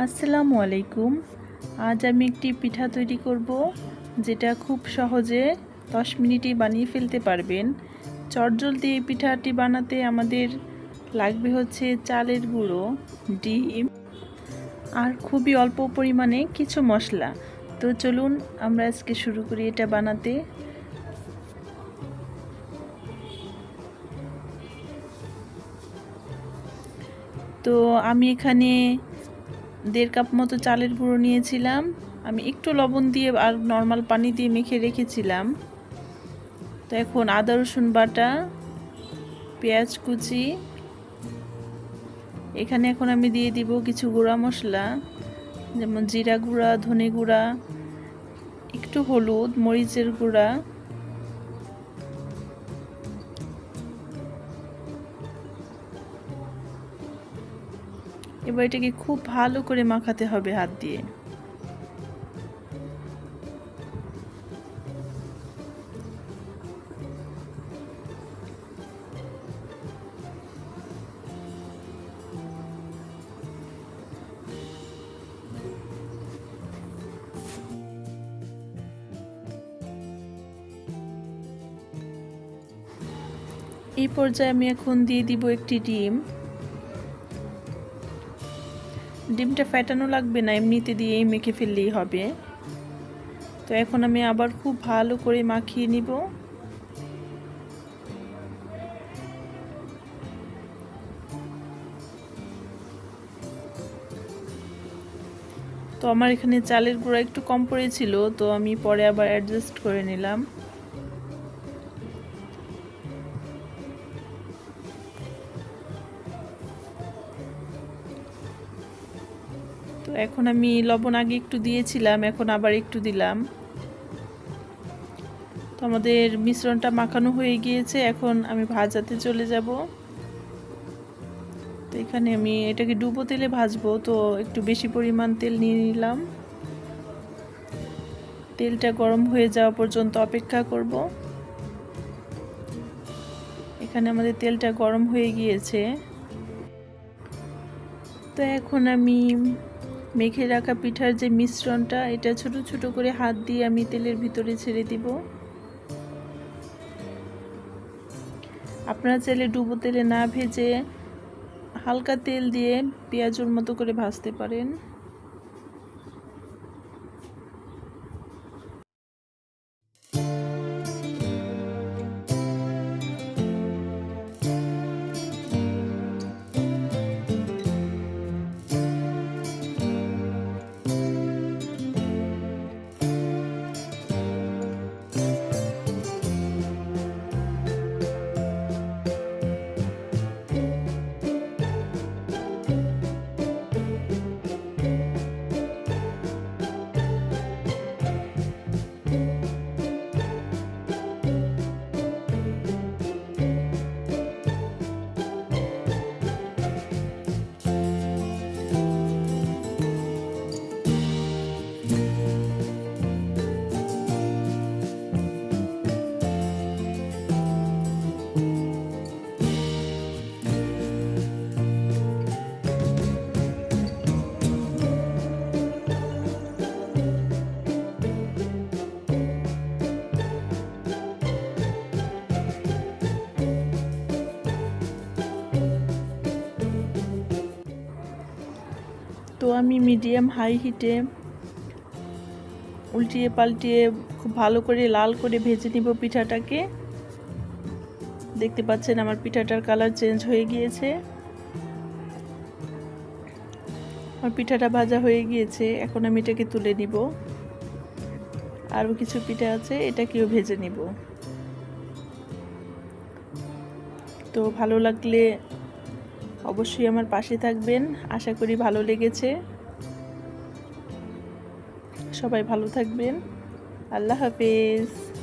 আসসালামু আলাইকুম। আজ আমি একটি পিঠা তৈরি করব, যেটা খুব সহজে দশ মিনিটেই বানিয়ে ফেলতে পারবেন। চটজলদি এই পিঠাটি বানাতে আমাদের লাগবে হচ্ছে চালের গুঁড়ো, ডিম, আর খুবই অল্প পরিমাণে কিছু মশলা। তো চলুন আমরা আজকে শুরু করি এটা বানাতে। তো আমি এখানে দেড় কাপ মতো চালের গুঁড়ো নিয়েছিলাম। আমি একটু লবণ দিয়ে আর নর্মাল পানি দিয়ে মেখে রেখেছিলাম। তো এখন আদা, রসুন বাটা, পেঁয়াজ কুচি। এখানে এখন আমি দিয়ে দিব কিছু গুঁড়া মশলা, যেমন জিরা গুঁড়া, ধনে গুঁড়া, একটু হলুদ, মরিচের গুঁড়া। এবার এটাকে খুব ভালো করে মাখাতে হবে হাত দিয়ে। এই পর্যায়ে আমি এখন দিয়ে দিব একটি ডিম। ডিমটা ফ্যাটানো লাগবে না, এমনিতে দিয়েই মেখে ফেললেই হবে। তো এখন আমি আবার খুব ভালো করে মাখিয়ে নিব। তো আমার এখানে চালের গুঁড়া একটু কম পড়েছিল, তো আমি পরে আবার অ্যাডজাস্ট করে নিলাম। তো এখন আমি লবণ আগে একটু দিয়েছিলাম, এখন আবার একটু দিলাম। তো আমাদের মিশ্রণটা মাখানো হয়ে গিয়েছে, এখন আমি ভাজাতে চলে যাব। তো এখানে আমি এটাকে ডুবো তেলে ভাজবো, তো একটু বেশি পরিমাণ তেল নিয়ে নিলাম। তেলটা গরম হয়ে যাওয়া পর্যন্ত অপেক্ষা করব। এখানে আমাদের তেলটা গরম হয়ে গিয়েছে। তো এখন আমি মেখে রাখা পিঠার যে মিশ্রণটা, এটা ছোট ছোট করে হাত দিয়ে আমি তেলের ভিতরে ছেড়ে দিব। আপনারা চাইলে ডুবো তেলে না ভেজে হালকা তেল দিয়ে পেঁয়াজুর মতো করে ভাজতে পারেন। তো আমি মিডিয়াম হাই হিটে উল্টিয়ে পাল্টিয়ে খুব ভালো করে লাল করে ভেজে নিব পিঠাটাকে। দেখতে পাচ্ছেন আমার পিঠাটার কালার চেঞ্জ হয়ে গিয়েছে। আমার পিঠাটা ভাজা হয়ে গিয়েছে, এখন আমি এটাকে তুলে নিব। আরও কিছু পিঠা আছে, এটাকেও ভেজে নিব। তো ভালো লাগলে অবশ্যই আমার পাশে থাকবেন। আশা করি ভালো লেগেছে। সবাই ভালো থাকবেন। আল্লাহ হাফেজ।